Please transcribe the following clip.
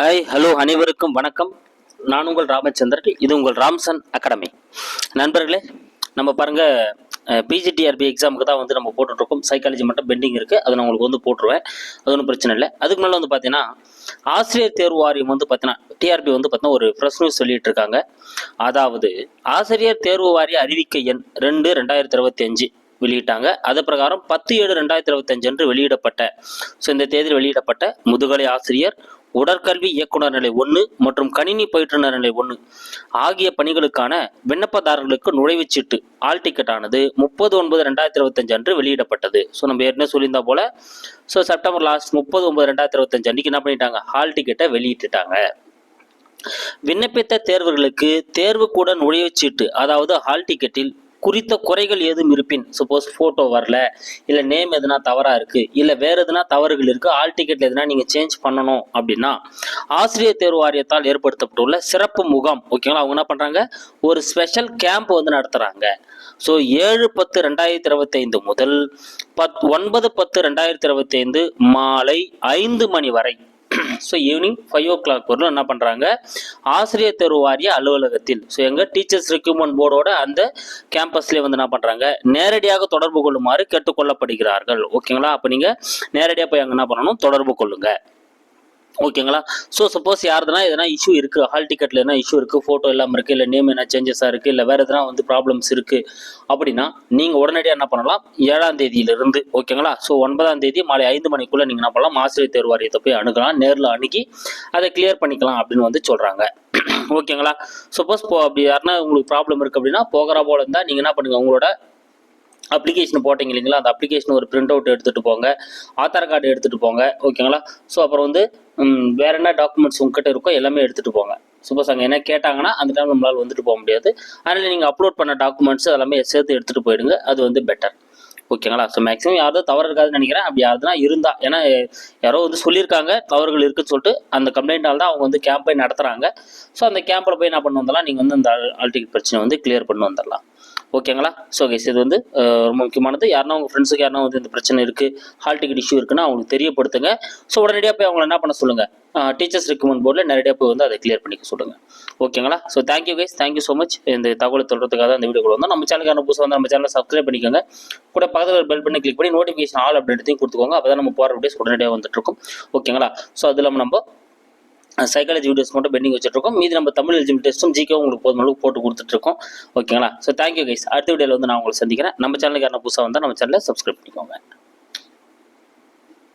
Hi hello அனைவருக்கும் வணக்கம். நான் உங்கள் ராமச்சந்திரன் இது உங்கள் ராம்சன் அகாடமி. நண்பர்களே நம்ம பாருங்க பிஜிடிஆர்பி எக்ஸாமுக்கு தான் வந்து நம்ம போட்டுட்ருக்கோம். சைக்காலஜி மட்டும் பெண்டிங் இருக்குது அதை நான் உங்களுக்கு வந்து போட்டுருவேன். அது ஒன்றும் பிரச்சனை இல்லை. அதுக்கு மேலே வந்து பார்த்தீங்கன்னா ஆசிரியர் தேர்வு வாரியம் வந்து பார்த்தீங்கன்னா டிஆர்பி வந்து பார்த்தீங்கன்னா ஒரு ப்ரெஸ் நியூஸ் சொல்லிட்டு இருக்காங்க அதாவது ஆசிரியர் தேர்வு வாரிய அறிவிக்கை எண் ரெண்டு ரெண்டாயிரத்தி இருபத்தி அஞ்சு வெளியிட்டாங்க. அது பிரகாரம் பத்து ஏழு ரெண்டாயிரத்தி இருபத்தஞ்சு அன்று வெளியிடப்பட்ட ஸோ இந்த தேதியில் வெளியிடப்பட்ட முதுகலை ஆசிரியர் உடற்கல்வி இயக்குனர் நிலை ஒன்று மற்றும் கணினி பயிற்றுனர் நிலை ஒன்று ஆகிய பணிகளுக்கான விண்ணப்பதாரர்களுக்கு நுழைவுச்சீட்டு ஆல் டிக்கெட் ஆனது முப்பது ஒன்பது ரெண்டாயிரத்தி இருபத்தஞ்சு அன்று வெளியிடப்பட்டது. ஸோ நம்ம ஏற்கனவே சொல்லியிருந்தா போல ஸோ செப்டம்பர் லாஸ்ட் முப்பது ஒன்பது ரெண்டாயிரத்தி இருபத்தஞ்சு அன்றைக்கி என்ன பண்ணிட்டாங்க? ஹால் டிக்கெட்டை வெளியிட்டுட்டாங்க. விண்ணப்பித்த தேர்வர்களுக்கு கூட நுழைவுச்சீட்டு அதாவது ஹால் டிக்கெட்டில் குறித்த குறைகள் ஏதும் இருப்பின் சப்போஸ் ஃபோட்டோ வரல இல்லை நேம் எதுனா தவறாக இருக்குது இல்லை வேறு எதுனா தவறுகள் இருக்குது ஆல் டிக்கெட்டில் எதுனா நீங்கள் சேஞ்ச் பண்ணணும் அப்படின்னா ஆசிரியர் தேர்வு வாரியத்தால் ஏற்படுத்தப்பட்டுள்ள சிறப்பு முகாம் ஓகேங்களா அவங்க என்ன பண்ணுறாங்க ஒரு ஸ்பெஷல் கேம்ப் வந்து நடத்துகிறாங்க ஸோ ஏழு பத்து ரெண்டாயிரத்தி இருபத்தைந்து முதல் பத் ஒன்பது பத்து ரெண்டாயிரத்தி இருபத்தைந்து மாலை ஐந்து மணி வரை so evening five o'clock வரலும் என்ன பண்ணுறாங்க ஆசிரியர் தேர்வு வாரிய அலுவலகத்தில். ஸோ எங்கள் டீச்சர்ஸ் ரெக்யூப்மெண்ட் போர்டோட அந்த கேம்பஸ்லேயே வந்து என்ன பண்ணுறாங்க நேரடியாக தொடர்பு கொள்ளுமாறு கேட்டுக்கொள்ளப்படுகிறார்கள். ஓகேங்களா அப்போ நீங்கள் நேரடியாக போய் அங்கே என்ன பண்ணணும்? தொடர்பு கொள்ளுங்கள் ஓகேங்களா ஸோ சப்போஸ் யாருதுனா எதனா இஷ்யூ இருக்குது ஹால் டிக்கெட்டில் எதனா இஷ்யூ இருக்குது ஃபோட்டோ இல்லாமல் இருக்குது இல்லை நேம் என்ன சேஞ்சஸாக இருக்குது இல்லை வேறு எதனா வந்து ப்ராப்ளம்ஸ் இருக்குது அப்படின்னா நீங்கள் உடனடியாக என்ன பண்ணலாம்? ஏழாம் தேதியிலிருந்து ஓகேங்களா ஸோ ஒன்பதாம் தேதி மாலை ஐந்து மணிக்குள்ளே நீங்கள் என்ன பண்ணலாம்? ஆசிரியர் தேர்வு வாரியத்தை போய் அணுகலாம் நேரில் அணுகி அதை கிளியர் பண்ணிக்கலாம் அப்படின்னு வந்து சொல்கிறாங்க ஓகேங்களா சப்போஸ் இப்போ அப்படி யாருன்னா உங்களுக்கு ப்ராப்ளம் இருக்குது அப்படின்னா போகிற போல இருந்தால் நீங்கள் என்ன பண்ணுங்கள் உங்களோட அப்ளிகேஷன் போட்டிங்க இல்லைங்களா? அந்த அப்ளிகேஷன் ஒரு பிரிண்ட் அவுட் எடுத்துகிட்டு போங்க. ஆதார் கார்டு எடுத்துகிட்டு போங்க. ஓகேங்களா ஸோ அப்புறம் வந்து வேற என்ன டாக்குமெண்ட்ஸ் உங்ககிட்ட இருக்கோ எல்லாமே எடுத்துகிட்டு போங்க. சப்போஸ் அங்கே என்ன கேட்டாங்கன்னா அந்த டைம் நம்மளால் வந்துட்டு போக முடியாது. அதனால் நீங்கள் அப்லோட் பண்ண டாக்குமெண்ட்ஸ் எல்லாமே சேர்த்து எடுத்துகிட்டு போயிடுங்க. அது வந்து பெட்டர் ஓகேங்களா ஸோ மேக்ஸிமம் யாரும் தவறு இருக்காதுன்னு நினைக்கிறேன். அப்படி யாருதுனா இருந்தா. ஏன்னா யாரோ வந்து சொல்லியிருக்காங்க தவறுகள் இருக்குன்னு சொல்லிட்டு அந்த கம்ப்ளைண்டால் தான் அவங்க வந்து கேம்பை நடத்துகிறாங்க ஸோ அந்த கேம்பில் போய் என்ன பண்ண வந்துடலாம்? நீங்கள் வந்து அந்த ஆல்டிக் பிரச்சனை வந்து கிளியர் பண்ணி வந்துடலாம். ஓகேங்களா? ஸோ கைஸ் இது வந்து ரொம்ப முக்கியமானது. யாருன்னா உங்கள் ஃப்ரெண்ட்ஸுக்கு யாருன்னா வந்து இந்த பிரச்சனை இருக்குது ஹால் டிக்கெட் இஷ்யூ இருக்குன்னா அவங்களுக்கு தெரியப்படுத்துங்க. ஸோ உடனடியாக போய் அவங்கள என்ன பண்ண சொல்லுங்கள் டீச்சர்ஸ் ரெக்கமெண்ட் போர்டில் நேரடியாக போய் வந்து அதை கிளியர் பண்ணிக்க சொல்லுங்கள் ஓகேங்களா? So thank you guys thank you so much இந்த தகவலை தொடர்றதுக்காக அந்த வீடியோ வந்தோம். நம்ம சேனலுக்கான புதுசாக வந்து நம்ம சேனலை சப்ஸ்கிரைப் பண்ணிக்கோங்க. கூட பக்கத்தில் பெல் பண்ணி கிளிக் பண்ணி நோட்டிஃபிகேஷன் ஆல் அப்படின்றதையும் கொடுத்துக்கோங்க. அப்போ தான் நம்ம போகிற வீடியோஸ் உடனடியாக வந்துட்டு இருக்கும். ஓகேங்களா? ஸோ அது இல்லாமல் நம்ம சைக்காலஜி வீடியோஸ் மட்டும் பெண்டிங் வச்சுட்ருக்கோம் மீதி நம்ம தமிழ் எலிஜிபிள் டெஸ்ட்டும் ஜிகே உங்களுக்கு போதும் அளவுக்கு போட்டு கொடுத்துட்ருக்கோம் ஓகேங்களா ஸோ தேங்க்யூ கைஸ் அடுத்த வீடியோவில் வந்து நான் உங்களை சந்திக்கிறேன். நம்ம சேனலுக்கு யாரும் புதுசாக வந்தால் நம்ம சேனலை சப்ஸ்கிரைப் பண்ணிக்கோங்க.